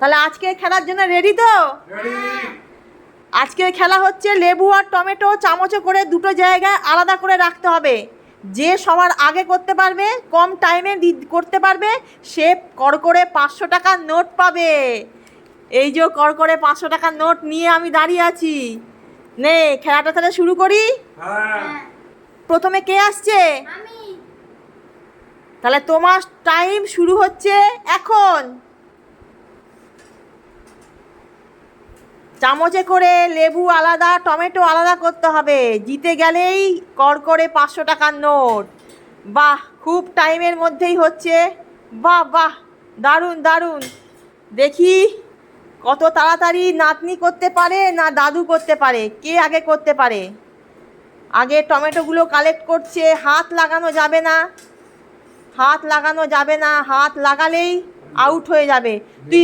তাহলে আজকে খেলার জন্য রেডি তো? আজকের খেলা হচ্ছে লেবু আর টমেটো চামচে করে দুটো জায়গায় আলাদা করে রাখতে হবে। যে সবার আগে করতে পারবে কম টাইমে করতে পারবে সে কর করে পাঁচশো টাকার নোট পাবে। এই যে কর করে পাঁচশো টাকার নোট নিয়ে আমি দাঁড়িয়ে আছি। নে খেলাটা তাহলে শুরু করি। হ্যাঁ। প্রথমে কে আসছে? তাহলে তোমার টাইম শুরু হচ্ছে এখন। চামচে করে লেবু আলাদা, টমেটো আলাদা করতে হবে। জিতে গেলেই কর করে পাঁচশো টাকার নোট। বাহ, খুব টাইমের মধ্যেই হচ্ছে। বাহ বাহ, দারুণ দারুণ। দেখি কত তাড়াতাড়ি নাতনি করতে পারে না দাদু করতে পারে, কে আগে করতে পারে? আগে টমেটোগুলো কালেক্ট করছে, হাত লাগানো যাবে না। হাত লাগানো যাবে না, হাত লাগালেই আউট হয়ে যাবে। তুই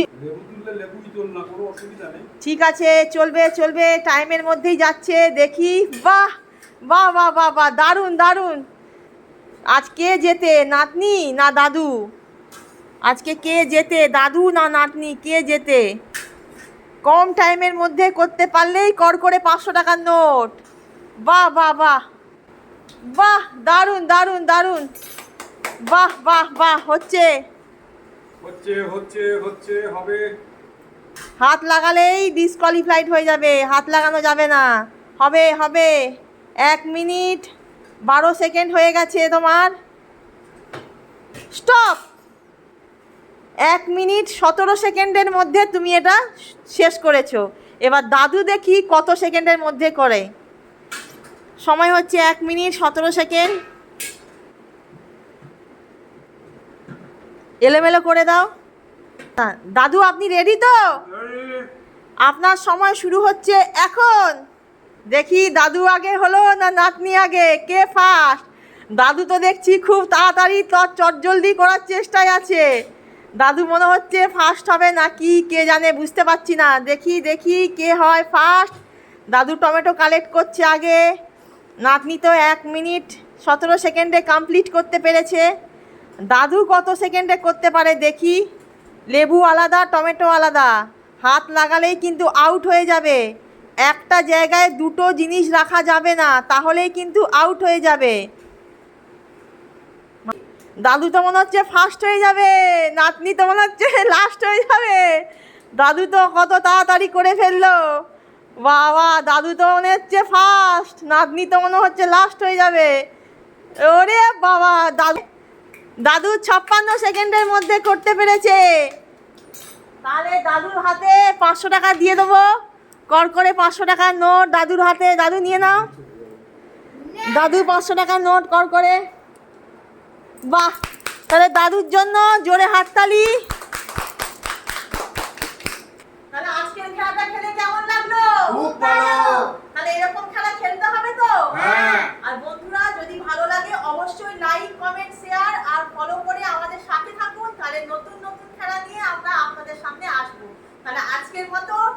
ঠিক আছে চলবে চলবে টাইমের মধ্যেই যাচ্ছে দেখি বাহ বাহ বাহ বাহ বাহ দারুণ দারুণ। আজ কে যেতে নাতনি না দাদু? আজকে কে যেতে দাদু না নাতনি কে যেতে কম টাইমের মধ্যে করতে পারলেই কর করে পাঁচশো টাকার নোট। বাহ বাহ বাহ বাহ দারুণ দারুণ দারুণ। বাহ বাহ বাহ হচ্ছে। হচ্ছে হচ্ছে হচ্ছে হবে। হাত লাগালেই ডিসকোয়ালিফাইড হয়ে যাবে, হাত লাগানো যাবে না। হবে হবে। এক মিনিট, বারো সেকেন্ড হয়ে গেছে তোমার। স্টপ এক মিনিট, সতেরো সেকেন্ডের মধ্যে তুমি এটা শেষ করেছ। এবার দাদু দেখি কত সেকেন্ডের মধ্যে করে। সময় হচ্ছে এক মিনিট, সতেরো সেকেন্ড। এলোমেলো করে দাও। দাদু আপনি রেডি তো? আপনার সময় শুরু হচ্ছে এখন। দেখি দাদু আগে হলো না নাতনি আগে? কে ফার্স্ট দাদু তো দেখছি খুব তাড়াতাড়ি চটজলদি করার চেষ্টায় আছে। দাদু মনে হচ্ছে ফার্স্ট হবে নাকি কে জানে বুঝতে পারছি না। দেখি দেখি কে হয় ফার্স্ট দাদু টমেটো কালেক্ট করছে আগে। নাতনি তো এক মিনিট সতেরো সেকেন্ডে কমপ্লিট করতে পেরেছে। দাদু কত সেকেন্ডে করতে পারে দেখি। লেবু আলাদা, টমেটো আলাদা। হাত লাগালেই কিন্তু আউট হয়ে যাবে। একটা জায়গায় দুটো জিনিস রাখা যাবে না, তাহলেই কিন্তু আউট হয়ে যাবে। দাদু তো মনে হচ্ছে ফার্স্ট হয়ে যাবে, নাতনি তো মনে হচ্ছে লাস্ট হয়ে যাবে। দাদু তো কত তাড়াতাড়ি করে ফেলল। বাবা, দাদু তো মনে হচ্ছে ফার্স্ট নাতনি তো মনে হচ্ছে লাস্ট হয়ে যাবে। ওরে বাবা, দাদু দাদু ছাপ্পান্ন সেকেন্ডের মধ্যে করতে পেরেছে। তাহলে দাদুর হাতে পাঁচশো টাকা দিয়ে দেবো। কর করে পাঁচশো টাকার নোট দাদুর হাতে। দাদু নিয়ে নাও। দাদু পাঁচশো টাকার নোট কর করে। বাহ! তাহলে দাদুর জন্য জোরে হাততালি। তাহলে আজকের খেলাটা খেলে কেমন লাগল? খুব ভালো। তাহলে এরকম খেলা খেলতে হবে তো? হ্যাঁ। আর বন্ধুরা থাকুন তাহলে